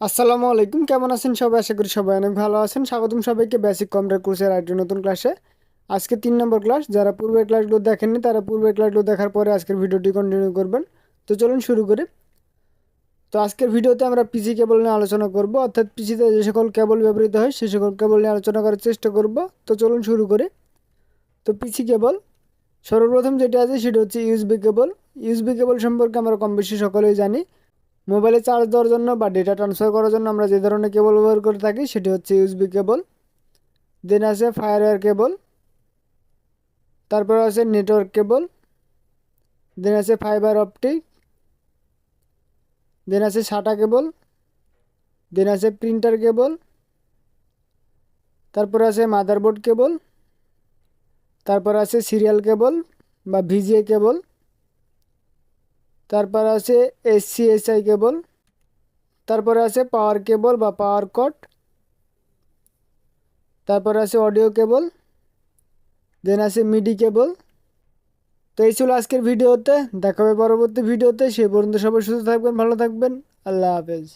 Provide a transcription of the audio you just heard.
আসসালামু আলাইকুম, কেমন আছেন সবাই? আশা করি সবাই অনেক ভালো আছেন। স্বাগতম সবাইকে বেসিক কম্পিউটার কোর্সের আরেকটি নতুন ক্লাসে আজকে তিন নম্বর ক্লাস যারা পূর্বের ক্লাসগুলো দেখেননি, তারা পূর্বের ক্লাসগুলো দেখার পরে আজকের ভিডিওটি কন্টিনিউ করবেন। তো চলুন শুরু করি। তো আজকের ভিডিওতে আমরা পিসি কেবল নিয়ে আলোচনা করব। অর্থাৎ পিসিতে যে সকল কেবল ব্যবহৃত হয়, সে সকল কেবল নিয়ে আলোচনা করার চেষ্টা করব। তো চলুন শুরু করি। তো পিসি কেবল সর্বপ্রথম যেটা আছে সেটা হচ্ছে ইউএসবি কেবল ইউএসবি কেবল সম্পর্কে আমরা কম বেশি সকলেই জানি। মোবাইলে চার্জ দেওয়ার জন্য বা ডেটা ট্রান্সফার করার জন্য আমরা যে ধরনের কেবল ব্যবহার করে থাকি, সেটি হচ্ছে ইউএসবি কেবল দেন আছে ফায়ারওয়্যার কেবল তারপর আছে নেটওয়ার্ক কেবল দেন আছে ফাইবার অপটিক দেন আছে সাটা কেবল দেন আছে প্রিন্টার কেবল তারপর আছে মাদারবোর্ড কেবল তারপর আছে সিরিয়াল কেবল বা ভিজিএ কেবল তারপর আছে এসসিএসআই কেবল তারপরে আছে পাওয়ার কেবল বা পাওয়ার কট তারপর আছে অডিও কেবল দেন আছে মিডি কেবল তো এই ছিল আজকের ভিডিওতে দেখাবে পরবর্তী ভিডিওতে। সে পর্যন্ত সবাই সুস্থ থাকবেন, ভালো থাকবেন। আল্লাহ হাফেজ।